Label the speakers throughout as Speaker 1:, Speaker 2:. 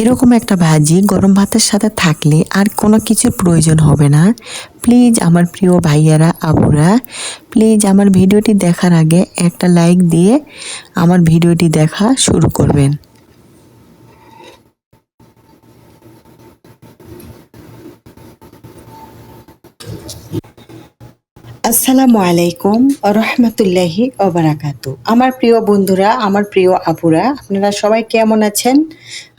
Speaker 1: এরকম একটা ভাজি গরম ভাতের সাথে থাকলে আর কোনো কিছুর প্রয়োজন হবে না। প্লিজ আমার প্রিয় ভাইয়ারা, আবুরা, প্লিজ আমার ভিডিওটি দেখার আগে একটা লাইক দিয়ে আমার ভিডিওটি দেখা শুরু করবেন।
Speaker 2: আসসালামু আলাইকুম রহমতুল্লাহি ওবারাকাতু আমার প্রিয় বন্ধুরা, আমার প্রিয় আপুরা, আপনারা সবাই কেমন আছেন?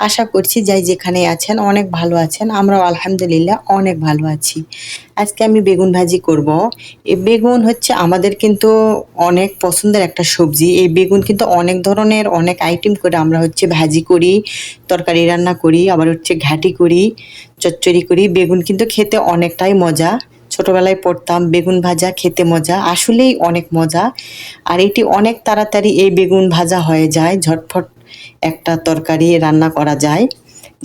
Speaker 2: আশা করছি যাই যেখানে আছেন, অনেক ভালো আছেন। আমরাও আলহামদুলিল্লাহ অনেক ভালো আছি। আজকে আমি বেগুন ভাজি করব। এই বেগুন হচ্ছে আমাদের কিন্তু অনেক পছন্দের একটা সবজি। এই বেগুন কিন্তু অনেক ধরনের, অনেক আইটেম করে আমরা হচ্ছে ভাজি করি, তরকারি রান্না করি, আবার হচ্ছে ঘাটি করি, চচ্চড়ি করি। বেগুন কিন্তু খেতে অনেকটাই মজা। ছোটবেলায় পড়তাম বেগুন ভাজা খেতে মজা আসলেই অনেক মজা। আর এটি অনেক তাড়াতাড়ি এই বেগুন ভাজা হয়ে যায় ঝটফট একটা তরকারি রান্না করা যায়।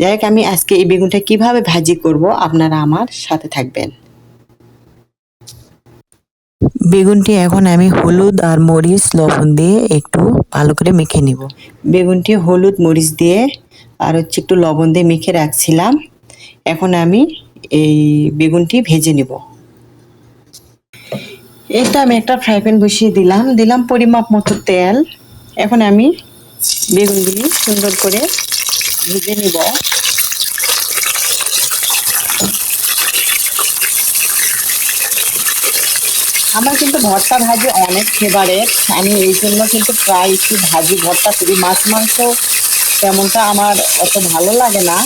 Speaker 2: যাই হোক আমি আজকে এই বেগুনটা কীভাবে ভাজি করব আপনারা আমার সাথে থাকবেন।
Speaker 1: বেগুনটি এখন আমি হলুদ আর মরিচ লবণ দিয়ে একটু ভালো করে মেখে নিব।
Speaker 2: বেগুনটি হলুদ মরিচ দিয়ে আর হচ্ছে একটু লবণ দিয়ে মেখে রাখছিলাম। এখন আমি এই বেগুনটি ভেজে নেব। এটা আমি একটা ফ্রাই প্যান বসিয়ে দিলাম। দিলাম পরিমাপ মতো তেল। এখন আমি বেগুনগুলি সুন্দর করে ভেজে নিব। আমার কিন্তু ভর্তা ভাজি অনেক ফেভারেট আমি এই জন্য কিন্তু প্রায় একটু ভাজি ভর্তা করি। মাছ মাংস তেমনটা আমার অত ভালো লাগে না।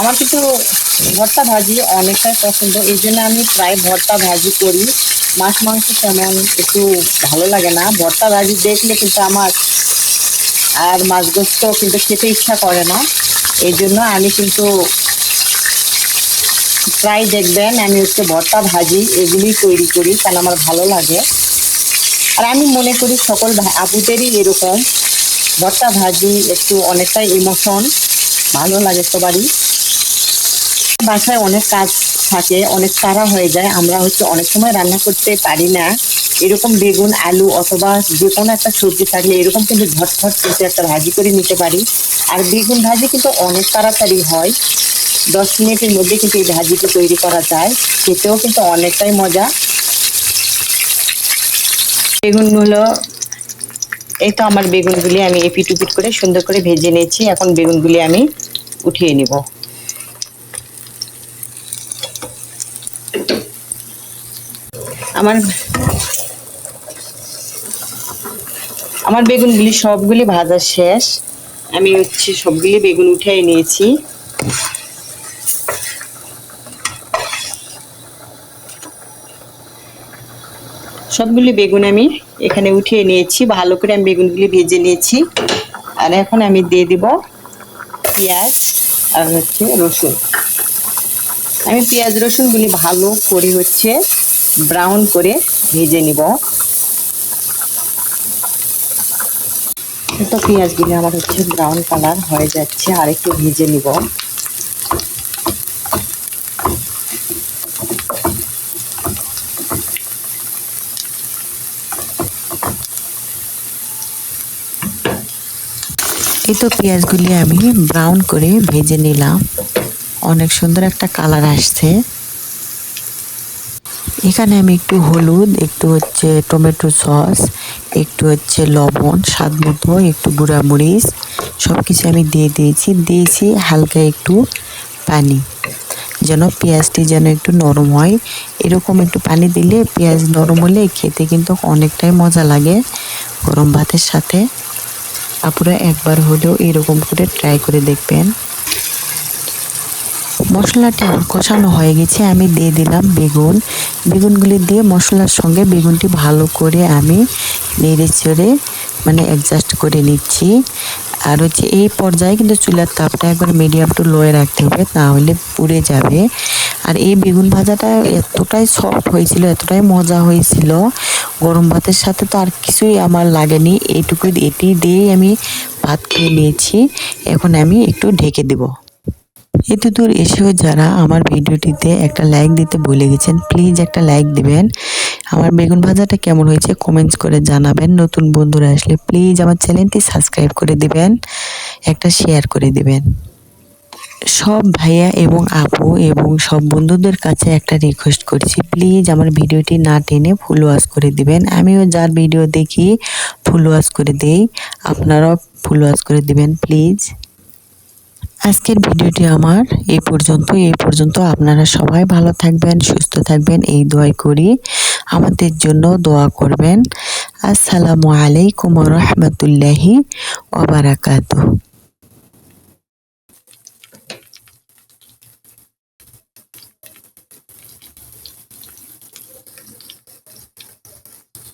Speaker 2: আমার কিন্তু ভর্তা ভাজি অনেকটাই পছন্দ, এই জন্য আমি প্রায় ভর্তা ভাজি করি। মাছ, মাংস তেমন একটু ভালো লাগে না। ভর্তা ভাজি দেখলে কিন্তু আমার আর মাছ গোস্ত কিন্তু খেতে ইচ্ছা করে না। এই জন্য আমি কিন্তু প্রায় দেখবেন আমি হচ্ছে ভর্তা ভাজি এগুলি তৈরি করি, কারণ আমার ভালো লাগে। আর আমি মনে করি সকল আপুদেরই এরকম ভর্তা ভাজি একটু অনেকটাই ইমোশন ভালো লাগে সবারই। বাসায় অনেক কাজ থাকে, অনেক তাড়া হয়ে যায়। আমরা হচ্ছে অনেক সময় রান্না করতে পারি না। এরকম বেগুন, আলু অথবা যে কোনো একটা সবজি থাকলে এরকম কিন্তু ঝটফট কিন্তু একটা ভাজি করে নিতে পারি। আর বেগুন ভাজি কিন্তু অনেক তাড়াতাড়ি হয়। দশ মিনিটের মধ্যে কিন্তু এই ভাজিটা তৈরি করা যায়। খেতেও কিন্তু অনেকটাই মজা। বেগুনগুলো, এই তো আমার বেগুনগুলি আমি এপিট উপিট করে সুন্দর করে ভেজে নিয়েছি। এখন বেগুনগুলি আমি উঠিয়ে নিব। আমার আমার বেগুনগুলি সবগুলি ভাজা শেষ। আমি হচ্ছে সবগুলি বেগুন উঠিয়ে নিয়েছি। সবগুলি বেগুন আমি এখানে উঠিয়ে নিয়েছি। ভালো করে আমি বেগুনগুলি ভেজে নিয়েছি। আর এখন আমি দিয়ে দিব পেঁয়াজ আর হচ্ছে রসুন। আমি পেঁয়াজ রসুনগুলি ভালো করে হচ্ছে ব্রাউন করে ভেজে নিব। তো পেঁয়াজগুলি আমার হচ্ছে ব্রাউন কালার হয়ে যাচ্ছে, আর একটু ভেজে নিব।
Speaker 1: এই তো পেঁয়াজগুলি আমি ব্রাউন করে ভেজে নিলাম। অনেক সুন্দর একটা কালার আসছে। এখানে আমি একটু হলুদ, একটু হচ্ছে টমেটো সস, একটু হচ্ছে লবণ, স্বাদ মতো, একটু গুঁড়া মরিচ সব কিছু আমি দিয়ে দিয়েছি। দিয়েছি হালকা একটু পানি, যেন পেঁয়াজটি যেন একটু নরম হয়। এরকম একটু পানি দিলে পেঁয়াজ নরম হলে খেতে কিন্তু অনেকটাই মজা লাগে গরম ভাতের সাথে। আপনারা একবার হলেও এরকম করে ট্রাই করে দেখবেন। মশলাটি কষানো হয়ে গেছে, আমি দিয়ে দিলাম বেগুন। বেগুনগুলি দিয়ে মশলার সঙ্গে বেগুনটি ভালো করে আমি নেড়ে চেড়ে মানে অ্যাডজাস্ট করে নিচ্ছি। আর হচ্ছে এই পর্যায়ে কিন্তু চুলার তাপটা একবার মিডিয়াম টু লোয়ে রাখতে হবে তাহলে পুড়ে যাবে। আর এই বেগুন ভাজাটা এতটাই সফট হয়েছিল, এতটাই মজা হয়েছিল। গরম ভাতের সাথে তো আর কিছুই আমার লাগেনি এইটুকু এটি দিয়েই আমি ভাত খেয়ে নিয়েছি। এখন আমি একটু ঢেকে দেবো। এত দূর এসেও যারা আমার ভিডিওটিতে একটা লাইক দিতে ভুলে গেছেন প্লিজ একটা লাইক দিবেন। আমার বেগুন ভাজাটা কেমন হয়েছে কমেন্টস করে জানাবেন। নতুন বন্ধুরা আসলে প্লিজ আমার চ্যানেলটি সাবস্ক্রাইব করে দিবেন, একটা শেয়ার করে দিবেন। সব ভাইয়া এবং আপু এবং সব বন্ধুদের কাছে একটা রিকোয়েস্ট করছি প্লিজ আমার ভিডিওটি না টেনে ফুল ওয়াশ করে দিবেন। আমিও যার ভিডিও দেখি ফুল ওয়াশ করে দেই। আপনারাও ফুল ওয়াশ করে দিবেন প্লিজ আজকের ভিডিওটি আমার। এই পর্যন্ত এই পর্যন্ত আপনারা সবাই ভালো থাকবেন, সুস্থ থাকবেন, এই দোয়াই করি। আমাদের জন্য দোয়া করবেন। আসসালামু আলাইকুম রহমতুল্লাহি ওবারাকাতুহ